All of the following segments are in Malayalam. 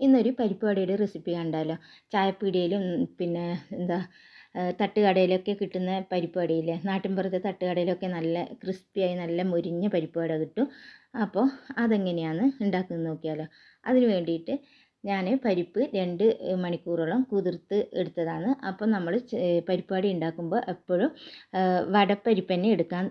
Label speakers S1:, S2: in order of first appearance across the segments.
S1: ഇന്നൊരു പരിപ്പ് വടയുടെ റെസിപ്പി കണ്ടാലോ? ചായപ്പീടികയിലും പിന്നെ എന്താ തട്ടുകടയിലൊക്കെ കിട്ടുന്ന പരിപ്പ് വടയില്ലേ നാട്ടിൻപുറത്തെ തട്ടുകടയിലൊക്കെ നല്ല ക്രിസ്പിയായി നല്ല മുരിഞ്ഞ പരിപ്പ് വട കിട്ടും. അപ്പോൾ അതെങ്ങനെയാണ് ഉണ്ടാക്കുന്നത് നോക്കിയാലോ. അതിന് വേണ്ടിയിട്ട് ഞാൻ പരിപ്പ് രണ്ട് മണിക്കൂറോളം കുതിർത്ത് എടുത്തതാണ്. അപ്പോൾ നമ്മൾ പരിപ്പാടി ഉണ്ടാക്കുമ്പോൾ എപ്പോഴും വടപ്പരിപ്പ് തന്നെ എടുക്കാൻ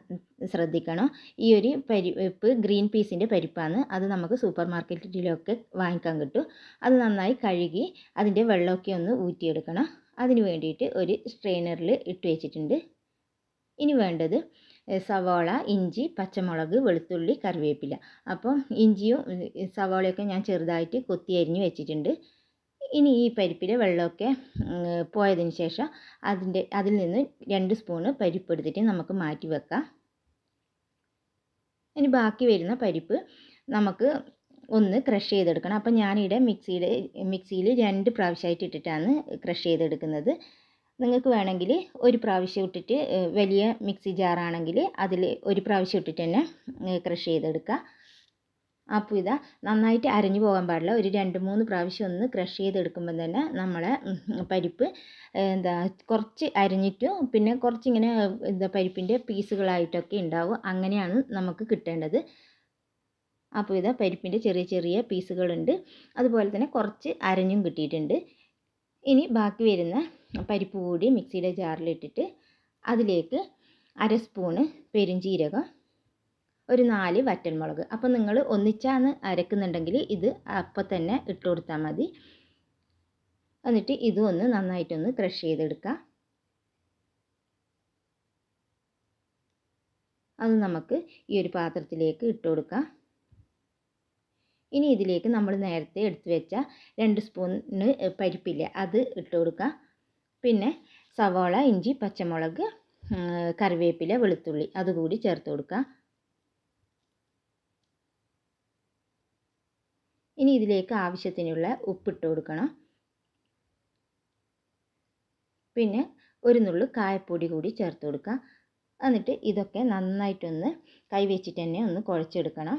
S1: ശ്രദ്ധിക്കണം. ഈ ഒരു പരിപ്പ് ഗ്രീൻ പീസിന്റെ പരിപ്പാണ്. അത് നമുക്ക് സൂപ്പർ മാർക്കറ്റിലൊക്കെ വാങ്ങിക്കാൻ കിട്ടും. അത് നന്നായി കഴുകി അതിന്റെ വെള്ളമൊക്കെ ഒന്ന് ഊറ്റിയെടുക്കണം. അതിന് വേണ്ടിയിട്ട് ഒരു സ്ട്രെയിനറിൽ ഇട്ട് വെച്ചിട്ടുണ്ട്. ഇനി വേണ്ടത് സവാള ഇഞ്ചി പച്ചമുളക് വെളുത്തുള്ളി കറിവേപ്പില. അപ്പോൾ ഇഞ്ചിയും സവാളയൊക്കെ ഞാൻ ചെറുതായിട്ട് കൊത്തി അരിഞ്ഞ് വെച്ചിട്ടുണ്ട്. ഇനി ഈ പരിപ്പിലെ വെള്ളമൊക്കെ പോയതിന് ശേഷം അതിന്റെ അതിൽ നിന്ന് രണ്ട് സ്പൂണ് പരിപ്പ് എടുത്തിട്ട് നമുക്ക് മാറ്റി വെക്കാം. ഇനി ബാക്കി വരുന്ന പരിപ്പ് നമുക്ക് ഒന്ന് ക്രഷ് ചെയ്തെടുക്കണം. അപ്പം ഞാനിവിടെ മിക്സിയിൽ മിക്സിയിൽ രണ്ട് പ്രാവശ്യമായിട്ട് ഇട്ടിട്ടാണ് ക്രഷ് ചെയ്തെടുക്കുന്നത്. നിങ്ങൾക്ക് വേണമെങ്കിൽ ഒരു പ്രാവശ്യം ഇട്ടിട്ട് വലിയ മിക്സി ജാറാണെങ്കിൽ അതിൽ ഒരു പ്രാവശ്യം ഇട്ടിട്ട് തന്നെ ക്രഷ് ചെയ്തെടുക്കുക. അപ്പോൾ ഇതാ നന്നായിട്ട് അരഞ്ഞു പോകാൻ പാടില്ല. ഒരു രണ്ട് മൂന്ന് പ്രാവശ്യം ഒന്ന് ക്രഷ് ചെയ്തെടുക്കുമ്പോൾ തന്നെ നമ്മളെ പരിപ്പ് എന്താ കുറച്ച് അരിഞ്ഞിട്ടും പിന്നെ കുറച്ചിങ്ങനെ എന്താ പരിപ്പിന്റെ പീസുകളായിട്ടൊക്കെ ഉണ്ടാവും. അങ്ങനെയാണ് നമുക്ക് കിട്ടേണ്ടത്. അപ്പോൾ ഇതാ പരിപ്പിന്റെ ചെറിയ ചെറിയ പീസുകളുണ്ട്. അതുപോലെ തന്നെ കുറച്ച് അരഞ്ഞും കിട്ടിയിട്ടുണ്ട്. ഇനി ബാക്കി വരുന്ന പരിപ്പ് കൂടി മിക്സിയുടെ ജാറിലിട്ടിട്ട് അതിലേക്ക് അര സ്പൂണ് പെരുംജീരകം ഒരു നാല് വറ്റൽമുളക്. അപ്പോൾ നിങ്ങൾ ഒന്നിച്ചാണ് അരക്കുന്നുണ്ടെങ്കിൽ ഇത് അപ്പം തന്നെ ഇട്ട് കൊടുത്താൽ മതി. എന്നിട്ട് ഇതും ഒന്ന് നന്നായിട്ടൊന്ന് ക്രഷ് ചെയ്തെടുക്കുക അത് നമുക്ക് ഈ ഒരു പാത്രത്തിലേക്ക് ഇട്ട് കൊടുക്കാം. ഇനി ഇതിലേക്ക് നമ്മൾ നേരത്തെ എടുത്തു വെച്ച രണ്ട് സ്പൂണ് പരിപ്പില്ല അത് ഇട്ട് കൊടുക്കുക പിന്നെ സവാള ഇഞ്ചി പച്ചമുളക് കറിവേപ്പില വെളുത്തുള്ളി അതുകൂടി ചേർത്ത് കൊടുക്കുക ഇനി ഇതിലേക്ക് ആവശ്യത്തിനുള്ള ഉപ്പിട്ട് കൊടുക്കണം. പിന്നെ ഒരു നുള്ളു കായപ്പൊടി കൂടി ചേർത്ത് കൊടുക്കുക എന്നിട്ട് ഇതൊക്കെ നന്നായിട്ടൊന്ന് കൈ വെച്ചിട്ട് തന്നെ ഒന്ന് കുഴച്ചെടുക്കണം.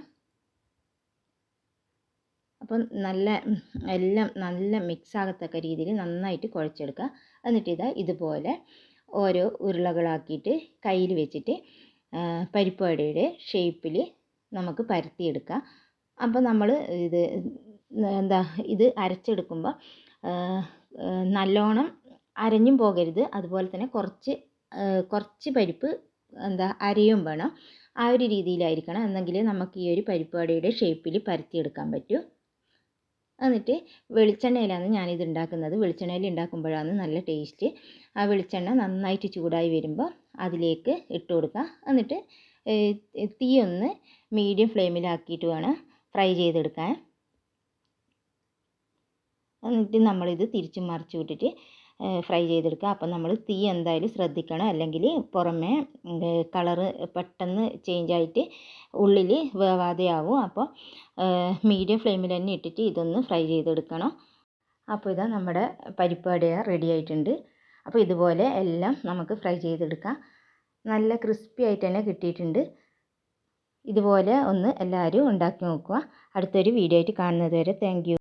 S1: അപ്പം നല്ല എല്ലാം നല്ല മിക്സ് ആകത്തക്ക രീതിയിൽ നന്നായിട്ട് കുഴച്ചെടുക്കുക. എന്നിട്ട് ഇതാ ഇതുപോലെ ഓരോ ഉരുളകളാക്കിയിട്ട് കയ്യിൽ വെച്ചിട്ട് പരിപ്പ് വടയുടെ ഷേപ്പിൽ നമുക്ക് പരത്തിയെടുക്കാം അപ്പോൾ നമ്മൾ ഇത് എന്താ ഇത് അരച്ചെടുക്കുമ്പോൾ നല്ലോണം അരഞ്ഞും പോകരുത്. അതുപോലെ തന്നെ കുറച്ച് കുറച്ച് പരിപ്പ് എന്താ അരയും വേണം. ആ ഒരു രീതിയിലായിരിക്കണം. എന്നെങ്കിലേ നമുക്ക് ഈ ഒരു പരിപ്പ് വടയുടെ ഷേപ്പിൽ പരത്തിയെടുക്കാൻ പറ്റൂ. എന്നിട്ട് വെളിച്ചെണ്ണയിലാണ് ഞാനിത് ഉണ്ടാക്കുന്നത്. വെളിച്ചെണ്ണയിൽ ഉണ്ടാക്കുമ്പോഴാണ് നല്ല ടേസ്റ്റ് ആ വെളിച്ചെണ്ണ നന്നായിട്ട് ചൂടായി വരുമ്പോൾ അതിലേക്ക് ഇട്ട് കൊടുക്കുക. എന്നിട്ട് തീ ഒന്ന് മീഡിയം ഫ്ലെയിമിലാക്കിയിട്ട് വേണം ഫ്രൈ ചെയ്തെടുക്കാൻ. എന്നിട്ട് നമ്മളിത് തിരിച്ചും മറിച്ചു വിട്ടിട്ട് ഫ്രൈ ചെയ്തെടുക്കുക. അപ്പം നമ്മൾ തീ എന്തായാലും ശ്രദ്ധിക്കണം. അല്ലെങ്കിൽ പുറമേ കളറ് പെട്ടെന്ന് ചേഞ്ച് ആയിട്ട് ഉള്ളിൽ വേവാതെ ആവും അപ്പോൾ മീഡിയം ഫ്ലെയിമിൽ തന്നെ ഇട്ടിട്ട് ഇതൊന്ന് ഫ്രൈ ചെയ്തെടുക്കണം. അപ്പോൾ ഇതാ നമ്മുടെ പരിപ്പാടിയ റെഡി ആയിട്ടുണ്ട്. അപ്പോൾ ഇതുപോലെ എല്ലാം നമുക്ക് ഫ്രൈ ചെയ്തെടുക്കാം. നല്ല ക്രിസ്പി ആയിട്ട് തന്നെ കിട്ടിയിട്ടുണ്ട്. ഇതുപോലെ ഒന്ന് എല്ലാവരും ഉണ്ടാക്കി നോക്കുക. അടുത്തൊരു വീഡിയോ ആയിട്ട് കാണുന്നത് വരെ. താങ്ക്